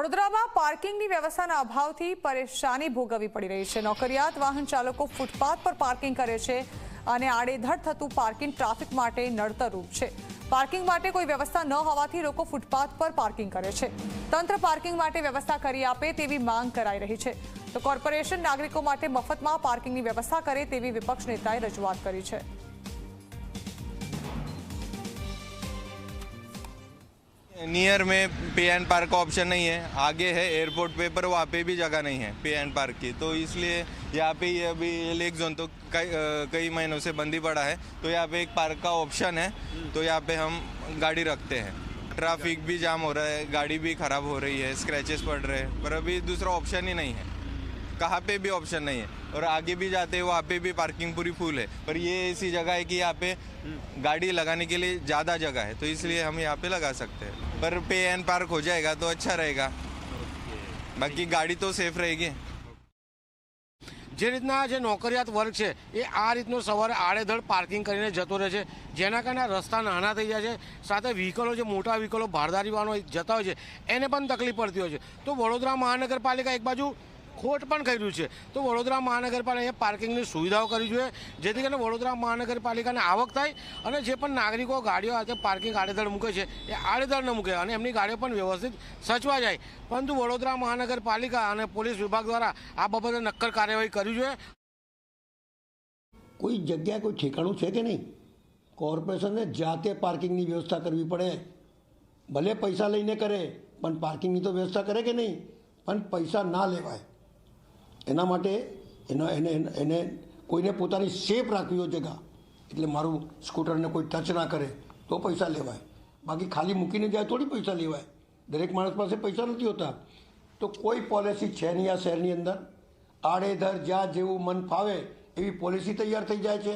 વડોદરામાં પાર્કિંગની વ્યવસ્થાના અભાવથી પરેશાની ભોગવવી પડી રહી છે. નોકરિયાત વાહન ચાલકો ફૂટપાથ પર પાર્કિંગ કરે છે અને આડેધડ થતું પાર્કિંગ ટ્રાફિક માટે નડતરરૂપ છે. પાર્કિંગ માટે કોઈ વ્યવસ્થા ન હોવાથી લોકો ફૂટપાથ પર પાર્કિંગ કરે છે. તંત્ર પાર્કિંગ માટે વ્યવસ્થા કરી આપે તેવી માંગ કરાઈ રહી છે. તો કોર્પોરેશન નાગરિકો માટે મફતમાં પાર્કિંગની વ્યવસ્થા કરે તેવી વિપક્ષ નેતાએ રજૂઆત કરી છે. नियर में पे एंड पार्क का ऑप्शन नहीं है। आगे है एयरपोर्ट पे, पर वहाँ पे भी जगह नहीं है पे एंड पार्क की। तो इसलिए यहाँ पे ये अभी लेक जोन तो कई कई महीनों से बंदी पड़ा है। तो यहाँ पे एक पार्क का ऑप्शन है। तो यहाँ पे हम गाड़ी रखते हैं। ट्रैफ़िक भी जाम हो रहा है, गाड़ी भी खराब हो रही है स्क्रैचेस पड़ रहे हैं, पर अभी दूसरा ऑप्शन ही नहीं है। कहाँ पे भी ऑप्शन नहीं है और आगे भी जाते हैं वहाँ पे भी पार्किंग पूरी फुल है पर ये ऐसी जगह है कि यहाँ पे गाड़ी लगाने के लिए ज़्यादा जगह है तो इसलिए हम यहाँ पे लगा सकते हैं पर पे एंड पार्क हो जाएगा तो अच्छा रहेगा बाकी गाड़ी तो सेफ रहेगी જે રીતના જે નોકરિયાત વર્ગ છે એ આ રીતનો સવારે આડેધડ પાર્કિંગ કરીને જતો રહે છે જેના કારણે આ રસ્તા નાના થઈ જાય છે સાથે વ્હીકલો જે મોટા વ્હીકલો ભારદારી વાહનો જતા હોય છે એને પણ તકલીફ પડતી હોય છે તો વડોદરા મહાનગરપાલિકા એક બાજુ ખોટ પણ કર્યું છે. તો વડોદરા મહાનગરપાલિકાએ પાર્કિંગની સુવિધાઓ કરવી જોઈએ જેથી કરીને વડોદરા મહાનગરપાલિકાને આવક થાય અને જે પણ નાગરિકો ગાડીઓ હાથે પાર્કિંગ આડેધડ મૂકે છે, એ આડેધડ ન મૂકે અને એમની ગાડીઓ પણ વ્યવસ્થિત સચવા જાય. પરંતુ વડોદરા મહાનગરપાલિકા અને પોલીસ વિભાગ દ્વારા આ બાબતે નક્કર કાર્યવાહી કરવી જોઈએ કોઈ જગ્યાએ કોઈ ઠેકાણું છે કે નહીં? કોર્પોરેશનને જાતે પાર્કિંગની વ્યવસ્થા કરવી પડે. ભલે પૈસા લઈને કરે, પણ પાર્કિંગની તો વ્યવસ્થા કરે કે નહીં? પણ પૈસા ના લેવાય. એના માટે એનો એને એને કોઈને પોતાની સેફ રાખવી હોય જગા. એટલે મારું સ્કૂટરને કોઈ ટચ ના કરે, તો પૈસા લેવાય. બાકી ખાલી મૂકીને જાય થોડી પૈસા લેવાય. દરેક માણસ પાસે પૈસા નથી હોતા. તો કોઈ પોલિસી છે નહીં આ શહેરની અંદર. આડેધર જ્યાં જેવું મન ફાવે એવી પોલિસી તૈયાર થઈ જાય છે.